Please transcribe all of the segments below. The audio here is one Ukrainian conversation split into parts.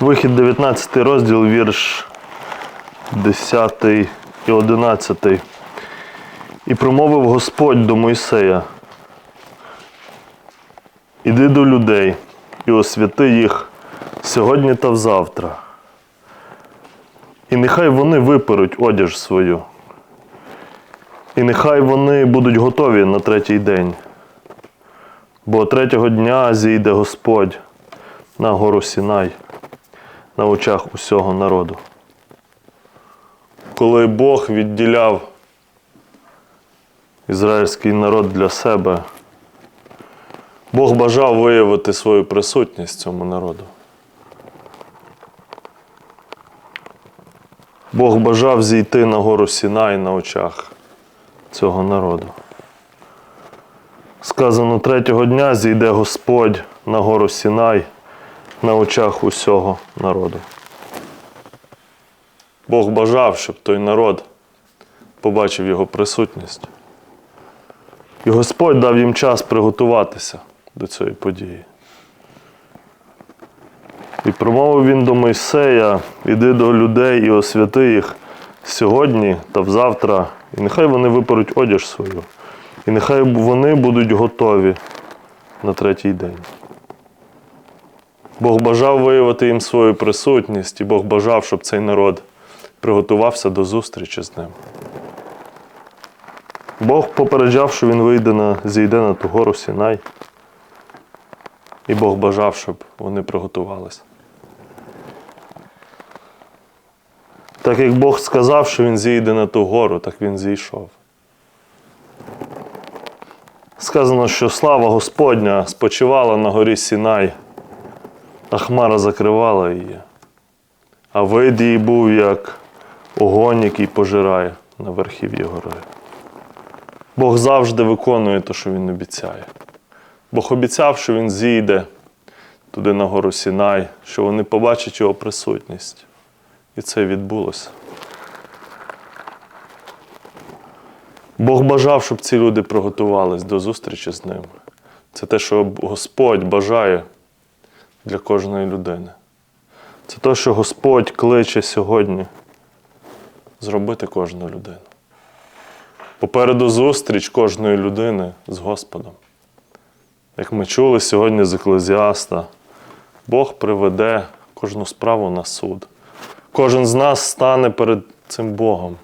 Вихід 19 розділ, вірш 10 і 11. І промовив Господь до Мойсея. Іди до людей і освяти їх сьогодні та взавтра. І нехай вони виперуть одяж свою. І нехай вони будуть готові на третій день. Бо третього дня зійде Господь на гору Сінай на очах усього народу. Коли Бог відділяв ізраїльський народ для себе, Бог бажав виявити свою присутність цьому народу. Бог бажав зійти на гору Сінай на очах цього народу. Сказано, третього дня зійде Господь на гору Сінай на очах усього народу. Бог бажав, щоб той народ побачив його присутність. І Господь дав їм час приготуватися до цієї події. І промовив він до Мойсея, іди до людей і освяти їх сьогодні та взавтра, і нехай вони виперуть одяж свою, і нехай вони будуть готові на третій день. Бог бажав виявити їм свою присутність, і Бог бажав, щоб цей народ приготувався до зустрічі з ним. Бог попереджав, що він вийде на, зійде на ту гору Сінай. І Бог бажав, щоб вони приготувалися. Так як Бог сказав, що він зійде на ту гору, так він зійшов. Сказано, що слава Господня спочивала на горі Сінай, а хмара закривала її. А вид її був як огонь, який пожирає на верхів'ї гори. Бог завжди виконує те, що Він обіцяє. Бог обіцяв, що Він зійде туди на гору Сінай, що вони побачать його присутність. І це відбулося. Бог бажав, щоб ці люди приготувались до зустрічі з ним. Це те, що Господь бажає для кожної людини. Це те, що Господь кличе сьогодні зробити кожну людину. Попереду зустріч кожної людини з Господом. Як ми чули сьогодні з Еклезіаста, Бог приведе кожну справу на суд. Кожен з нас стане перед цим Богом.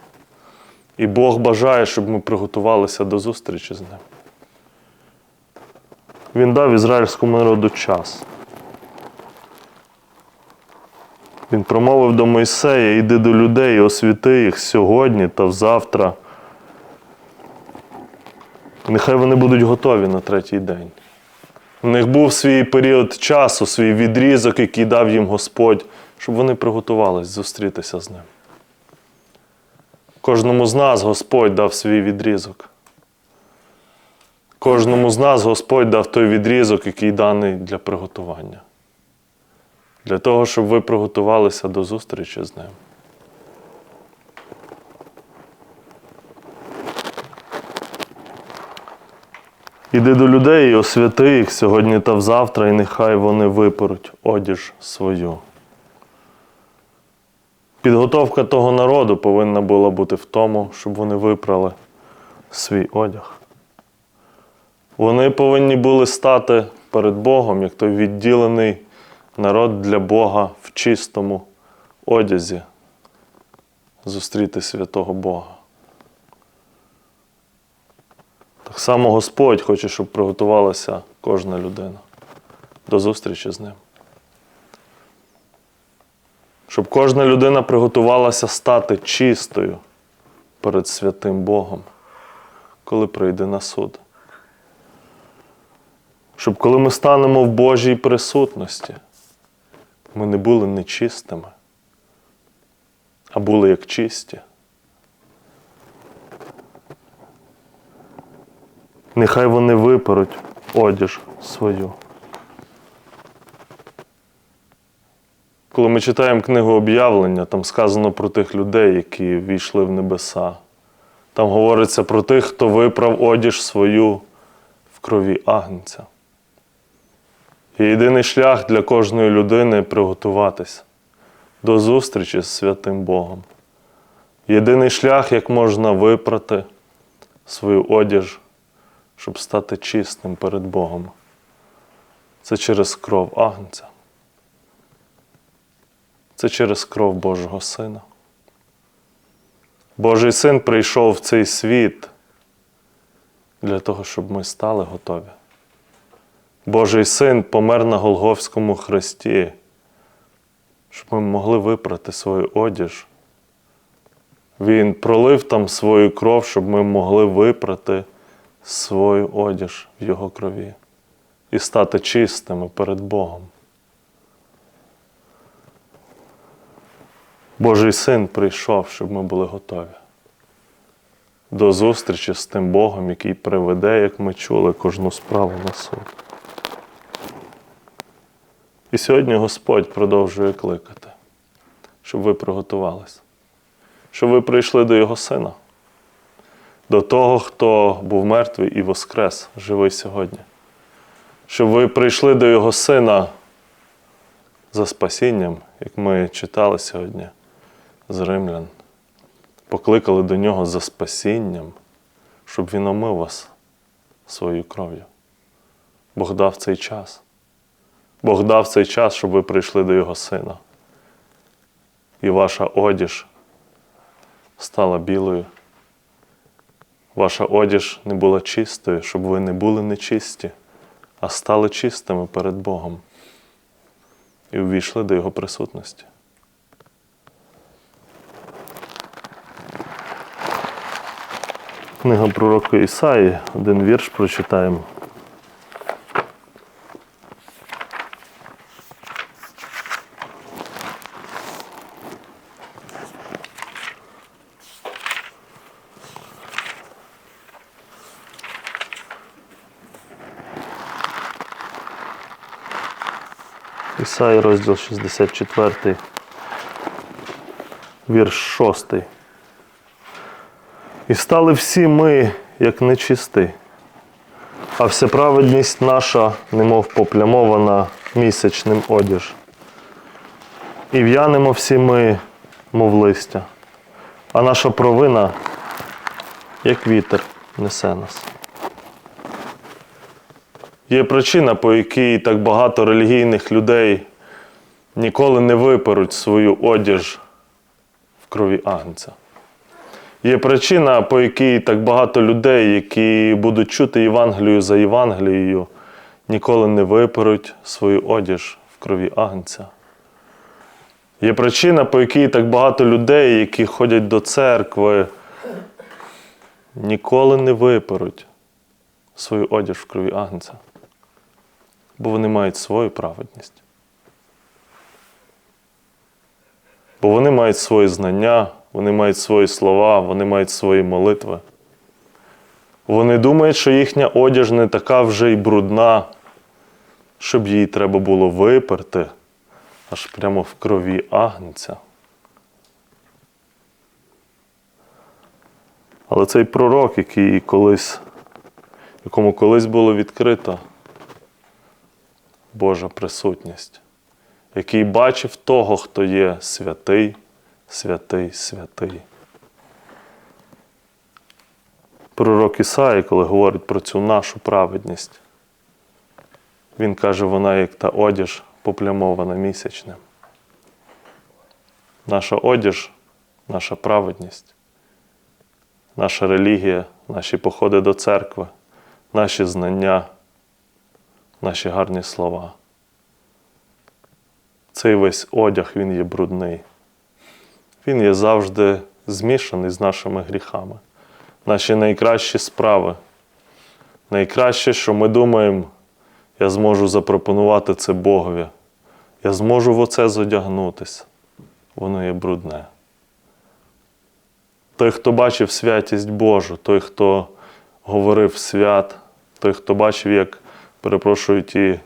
І Бог бажає, щоб ми приготувалися до зустрічі з ним. Він дав ізраїльському народу час. Він промовив до Мойсея, йди до людей освіти їх сьогодні та взавтра. Нехай вони будуть готові на третій день. У них був свій період часу, свій відрізок, який дав їм Господь, щоб вони приготувались зустрітися з ним. Кожному з нас Господь дав свій відрізок. Кожному з нас Господь дав той відрізок, який даний для приготування. Для того, щоб ви приготувалися до зустрічі з ним. Іди до людей і освяти їх сьогодні та взавтра, і нехай вони виперуть одіж свою. Підготовка того народу повинна була бути в тому, щоб вони випрали свій одяг. Вони повинні були стати перед Богом, як той відділений народ для Бога в чистому одязі, зустріти святого Бога. Так само Господь хоче, щоб приготувалася кожна людина до зустрічі з ним. Щоб кожна людина приготувалася стати чистою перед святим Богом, коли прийде на суд. Щоб коли ми станемо в Божій присутності, ми не були нечистими, а були як чисті. Нехай вони виперуть одіж свою. Коли ми читаємо книгу об'явлення, там сказано про тих людей, які війшли в небеса. Там говориться про тих, хто виправ одіж свою в крові Агнця. І єдиний шлях для кожної людини приготуватись до зустрічі з святим Богом. Єдиний шлях, як можна випрати свою одіж, щоб стати чистим перед Богом. Це через кров Агнця. Це через кров Божого Сина. Божий син прийшов в цей світ для того, щоб ми стали готові. Божий син помер на Голговському хресті, щоб ми могли випрати свою одіж. Він пролив там свою кров, щоб ми могли випрати свою одіж в Його крові і стати чистими перед Богом. Божий син прийшов, щоб ми були готові до зустрічі з тим Богом, який приведе, як ми чули, кожну справу на суд. І сьогодні Господь продовжує кликати, щоб ви приготувалися, щоб ви прийшли до Його Сина, до того, хто був мертвий і воскрес, живий сьогодні. Щоб ви прийшли до Його Сина за спасінням, як ми читали сьогодні з римлян, покликали до нього за спасінням, щоб Він омив вас своєю кров'ю. Бог дав цей час. Бог дав цей час, щоб ви прийшли до Його Сина. І ваша одіж стала білою. Ваша одіж не була чистою, щоб ви не були нечисті, а стали чистими перед Богом і увійшли до Його присутності. Книга пророка Ісаї, один вірш прочитаємо. Ісаї, розділ 64, вірш 6. І стали всі ми, як нечисти, а вся праведність наша, немов поплямована місячним одіж. І в'янемо всі ми, мов листя, а наша провина, як вітер, несе нас. Є причина, по якій так багато релігійних людей ніколи не виперуть свою одіж в крові Агнця. Є причина, по якій так багато людей, які будуть чути Євангелію за Євангелією, ніколи не виперуть свою одіж в крові Агнця. Є причина, по якій так багато людей, які ходять до церкви, ніколи не виперуть свою одіж в крові Агнця. Бо вони мають свою праведність. Бо вони мають свої знання, вони мають свої слова, вони мають свої молитви. Вони думають, що їхня одяж не така вже й брудна, щоб її треба було виперти аж прямо в крові агнця. Але цей пророк, який колись, якому колись було відкрито Божа присутність, який бачив того, хто є святий, святий, святий. Пророк Ісаї, коли говорить про цю нашу праведність, він каже, вона як та одіж поплямована місячним. Наша одіж, наша праведність, наша релігія, наші походи до церкви, наші знання, наші гарні слова. Цей весь одяг, він є брудний. Він є завжди змішаний з нашими гріхами. Наші найкращі справи. Найкраще, що ми думаємо, я зможу запропонувати це Богові. Я зможу в оце зодягнутися. Воно є брудне. Той, хто бачив святість Божу, той, хто говорив свят, той, хто бачив, як перепрошую ті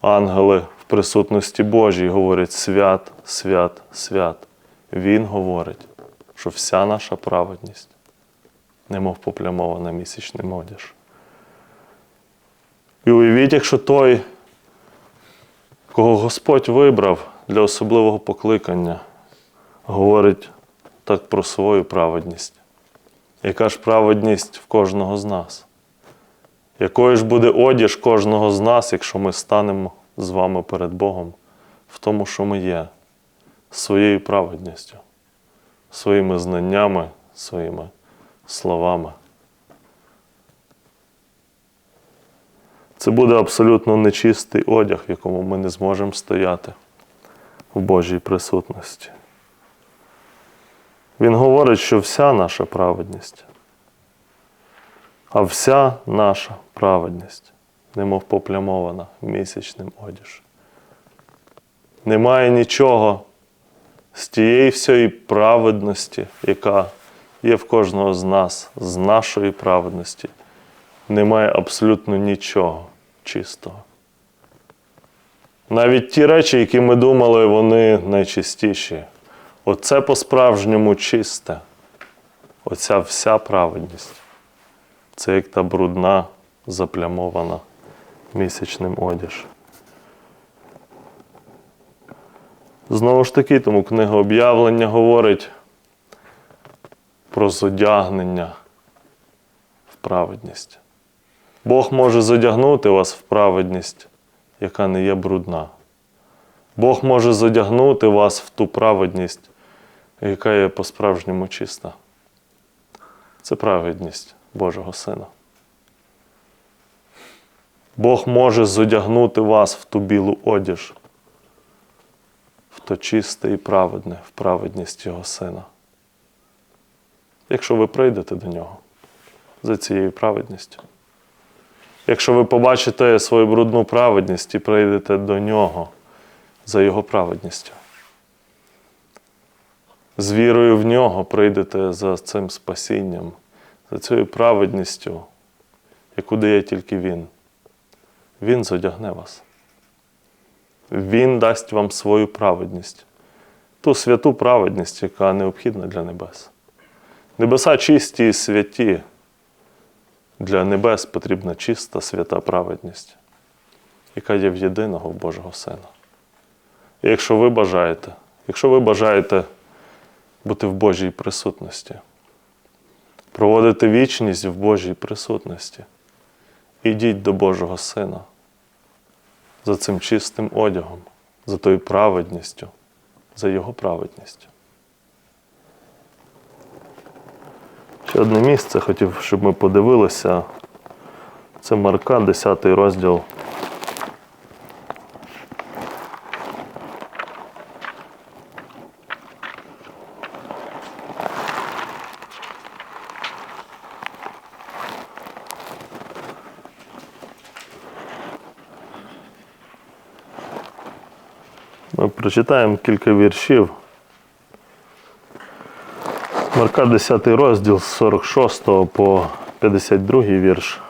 ангели в присутності Божій, говорять свят, свят, свят. Він говорить, що вся наша праведність, немов поплямована місячним одяж. І уявіть, якщо той, кого Господь вибрав для особливого покликання, говорить так про свою праведність. Яка ж праведність в кожного з нас? Якою ж буде одіж кожного з нас, якщо ми станемо з вами перед Богом в тому, що ми є, своєю праведністю, своїми знаннями, своїми словами? Це буде абсолютно нечистий одяг, в якому ми не зможемо стояти в Божій присутності. Він говорить, що вся наша праведність, а вся наша праведність, немов поплямована місячним одіж. Немає нічого з тієї всієї праведності, яка є в кожного з нас, з нашої праведності. Немає абсолютно нічого чистого. Навіть ті речі, які ми думали, вони найчистіші. Оце по-справжньому чисте. Оця вся праведність. Це як та брудна, заплямована місячним одяж. Знову ж таки, тому книга об'явлення говорить про зодягнення в праведність. Бог може задягнути вас в праведність, яка не є брудна. Бог може задягнути вас в ту праведність, яка є по-справжньому чиста. Це праведність Божого Сина. Бог може задягнути вас в ту білу одіж, в то чисте і праведне, в праведність Його Сина. Якщо ви прийдете до нього за цією праведністю. Якщо ви побачите свою брудну праведність і прийдете до нього за Його праведністю. З вірою в нього прийдете за цим спасінням, за цією праведністю, яку дає тільки Він. Він зодягне вас. Він дасть вам свою праведність, ту святу праведність, яка необхідна для небес. Небеса чисті і святі. Для небес потрібна чиста свята праведність, яка є в єдиного Божого Сина. І якщо ви бажаєте, якщо ви бажаєте бути в Божій присутності, проводити вічність в Божій присутності, ідіть до Божого Сина за цим чистим одягом, за тою праведністю, за Його праведністю. Ще одне місце хотів, щоб ми подивилися. Це Марка, 10 розділ. Прочитаємо кілька віршів. Марка 10 розділ з 46 по 52 вірш.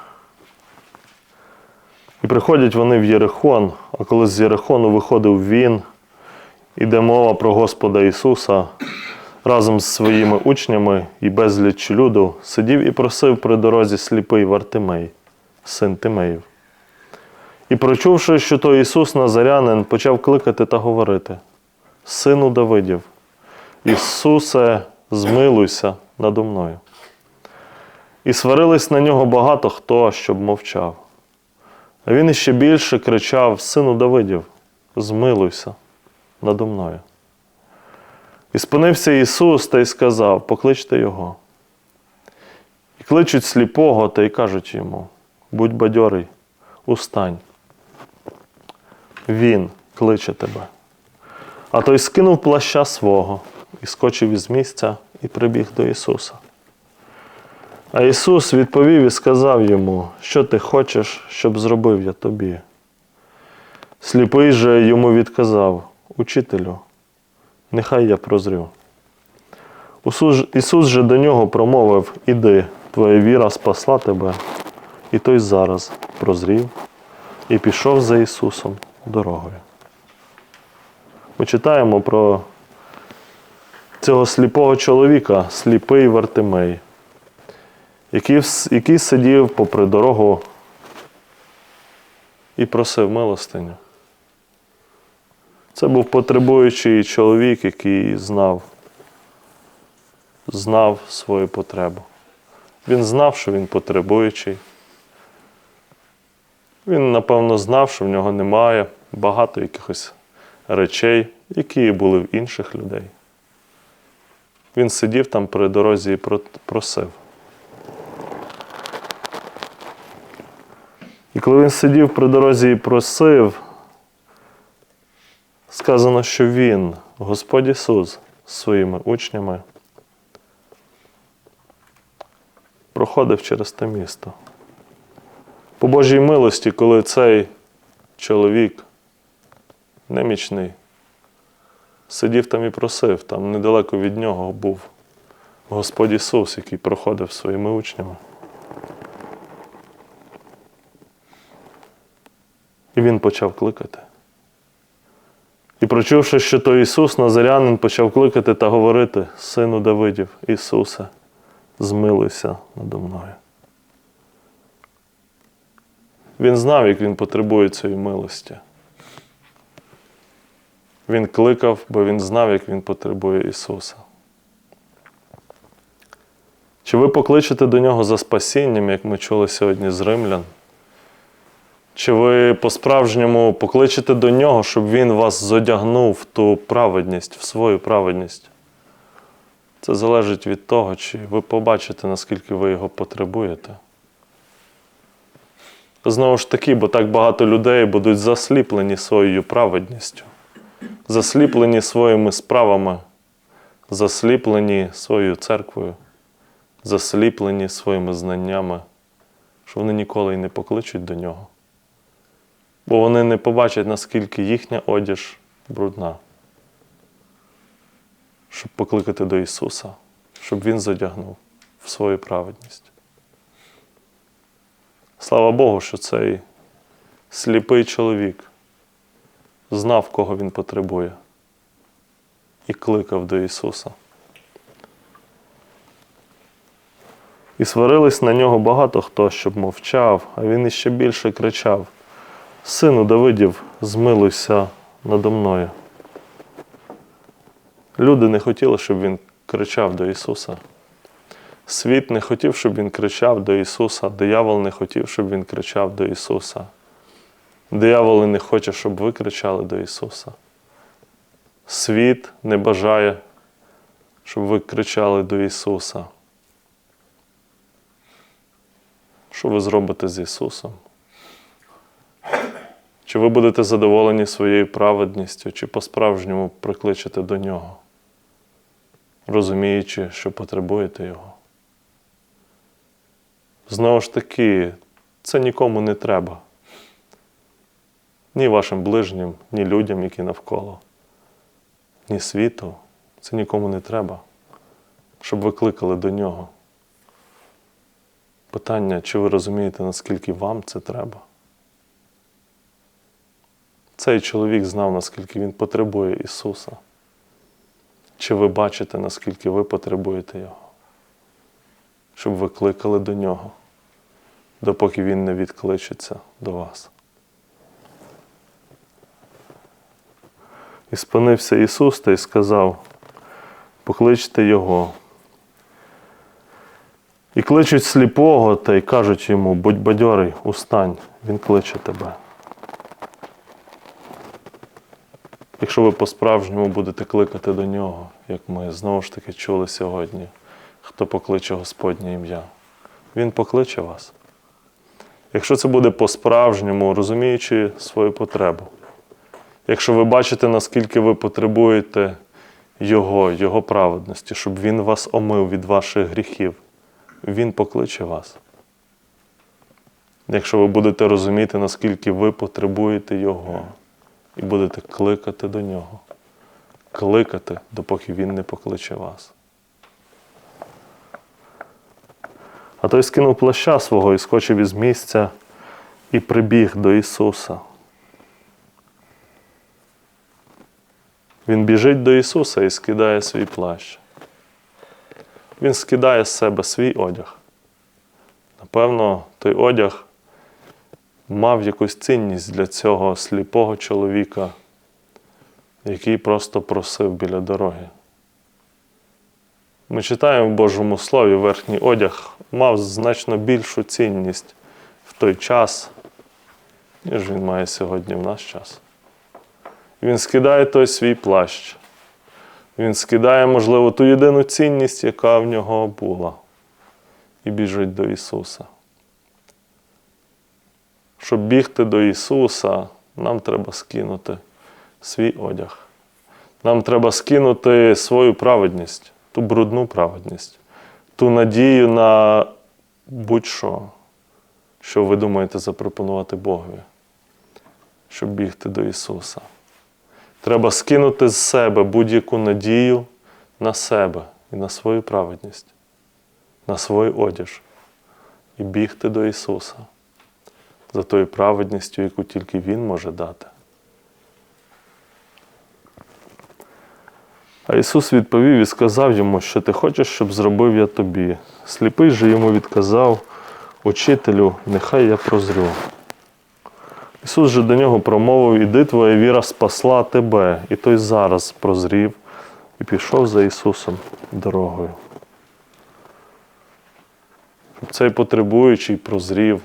І приходять вони в Єрихон, а коли з Єрихону виходив він, іде мова про Господа Ісуса разом з своїми учнями і безліч люду, сидів і просив при дорозі сліпий Вартимей, син Тимеїв. І прочувши, що то Ісус Назарянин, почав кликати та говорити: Сину Давидів, Ісусе, змилуйся надо мною. І сварились на нього багато хто, щоб мовчав. А він іще більше кричав: Сину Давидів, змилуйся надо мною. І спинився Ісус та й сказав: Покличте Його. І кличуть сліпого та й кажуть йому: Будь бадьорий, устань. Він кличе тебе. А той скинув плаща свого і скочив із місця і прибіг до Ісуса. А Ісус відповів і сказав йому, що ти хочеш, щоб зробив я тобі. Сліпий же йому відказав, Учителю, нехай я прозрю. Ісус, же до нього промовив Іди, твоя віра спасла тебе. І той зараз прозрів і пішов за Ісусом дорогою. Ми читаємо про цього сліпого чоловіка, сліпий Вартимей, який, який сидів попри дорогу і просив милостиню. Це був потребуючий чоловік, який знав, знав свою потребу. Він знав, що він потребуючий. Він, напевно, знав, що в нього немає багато якихось речей, які були в інших людей. Він сидів там при дорозі і просив. І коли він сидів при дорозі і просив, сказано, що він, Господь Ісус, своїми учнями, проходив через те місто. По Божій милості, коли цей чоловік немічний сидів там і просив, там недалеко від нього був Господь Ісус, який проходив своїми учнями. І він почав кликати. І прочувши, що то Ісус Назарянин почав кликати та говорити, Сину Давидів, Ісусе, змилуйся надо мною. Він знав, як він потребує цієї милості. Він кликав, бо він знав, як він потребує Ісуса. Чи ви покличете до Нього за спасінням, як ми чули сьогодні з римлян? Чи ви по-справжньому покличете до Нього, щоб Він вас зодягнув в ту праведність, в свою праведність? Це залежить від того, чи ви побачите, наскільки ви його потребуєте. Знову ж таки, бо так багато людей будуть засліплені своєю праведністю, засліплені своїми справами, засліплені своєю церквою, засліплені своїми знаннями, що вони ніколи й не покличуть до нього. Бо вони не побачать, наскільки їхня одіж брудна. Щоб покликати до Ісуса, щоб Він задягнув в свою праведність. Слава Богу, що цей сліпий чоловік знав, кого він потребує, і кликав до Ісуса. І сварились на нього багато хто, щоб мовчав, а він іще більше кричав: Сину Давидів, змилуйся надо мною. Люди не хотіли, щоб він кричав до Ісуса. Світ не хотів, щоб він кричав до Ісуса, диявол не хотів, щоб він кричав до Ісуса. Диявол не хоче, щоб ви кричали до Ісуса. Світ не бажає, щоб ви кричали до Ісуса. Що ви зробите з Ісусом? Чи ви будете задоволені своєю праведністю, чи по-справжньому прикличете до Нього, розуміючи, що потребуєте Його? Знову ж таки, це нікому не треба. Ні вашим ближнім, ні людям, які навколо, ні світу. Це нікому не треба, щоб ви кликали до нього. Питання, чи ви розумієте, наскільки вам це треба? Цей чоловік знав, наскільки він потребує Ісуса. Чи ви бачите, наскільки ви потребуєте Його? Щоб ви кликали до Нього, допоки Він не відкличеться до вас. І спинився Ісус та й сказав: покличте Його. І кличуть сліпого та й кажуть йому, будь бадьорий, устань, Він кличе тебе. Якщо ви по-справжньому будете кликати до нього, як ми знову ж таки чули сьогодні, хто покличе Господнє ім'я, Він покличе вас. Якщо це буде по-справжньому, розуміючи свою потребу, якщо ви бачите, наскільки ви потребуєте Його, Його праведності, щоб Він вас омив від ваших гріхів, Він покличе вас. Якщо ви будете розуміти, наскільки ви потребуєте Його, і будете кликати до нього, кликати, допоки Він не покличе вас. А той скинув плаща свого і скочив із місця і прибіг до Ісуса. Він біжить до Ісуса і скидає свій плащ. Він скидає з себе свій одяг. Напевно, той одяг мав якусь цінність для цього сліпого чоловіка, який просто просив біля дороги. Ми читаємо в Божому Слові, верхній одяг мав значно більшу цінність в той час, ніж він має сьогодні в наш час. Він скидає той свій плащ. Він скидає, можливо, ту єдину цінність, яка в нього була, і біжить до Ісуса. Щоб бігти до Ісуса, нам треба скинути свій одяг. Нам треба скинути свою праведність, ту брудну праведність, ту надію на будь-що, що ви думаєте запропонувати Богові, щоб бігти до Ісуса. Треба скинути з себе будь-яку надію на себе і на свою праведність, на свій одяж і бігти до Ісуса за тою праведністю, яку тільки Він може дати. А Ісус відповів і сказав йому, що ти хочеш, щоб зробив я тобі. Сліпий же йому відказав, Учителю, нехай я прозрю. Ісус же до нього промовив, іди твоя віра спасла тебе, і той зараз прозрів і пішов за Ісусом дорогою. Цей потребуючий прозрів,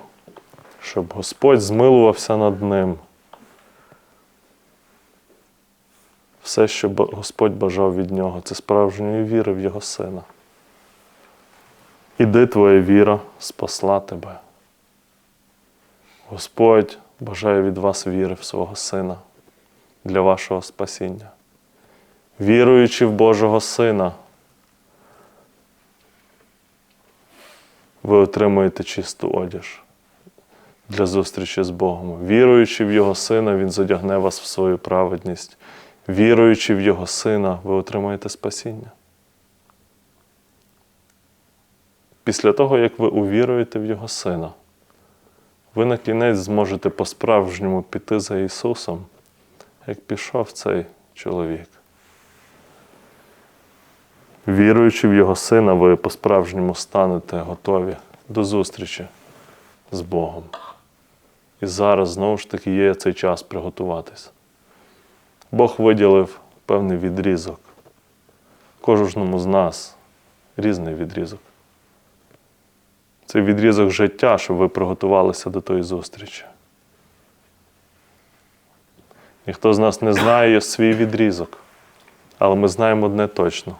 щоб Господь змилувався над ним. Все, що Господь бажав від нього, це справжньої віри в Його Сина. Іди твоя віра спасла тебе. Господь бажає від вас віри в свого Сина для вашого спасіння. Віруючи в Божого Сина, ви отримуєте чисту одяж для зустрічі з Богом. Віруючи в Його Сина, Він задягне вас в свою праведність. Віруючи в Його Сина, ви отримаєте спасіння. Після того, як ви увіруєте в Його Сина, ви на кінець зможете по-справжньому піти за Ісусом, як пішов цей чоловік. Віруючи в Його Сина, ви по-справжньому станете готові до зустрічі з Богом. І зараз знову ж таки є цей час приготуватись. Бог виділив певний відрізок. Кожному з нас різний відрізок. Це відрізок життя, щоб ви приготувалися до тої зустрічі. Ніхто з нас не знає свій відрізок, але ми знаємо одне точно.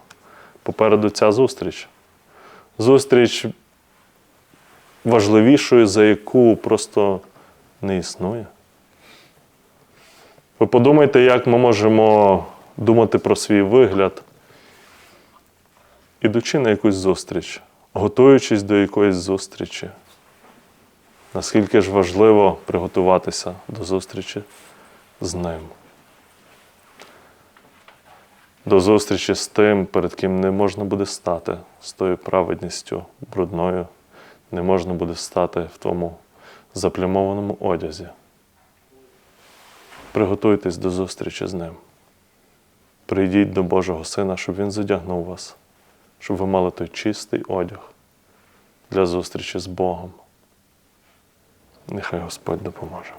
Попереду ця зустріч. Зустріч важливішою, за яку просто не існує. Ви подумайте, як ми можемо думати про свій вигляд, ідучи на якусь зустріч, готуючись до якоїсь зустрічі. Наскільки ж важливо приготуватися до зустрічі з ним. До зустрічі з тим, перед ким не можна буде стати з тою праведністю брудною, не можна буде стати в тому заплямованому одязі. Приготуйтесь до зустрічі з ним. Прийдіть до Божого Сина, щоб Він задягнув вас, щоб ви мали той чистий одяг для зустрічі з Богом. Нехай Господь допоможе.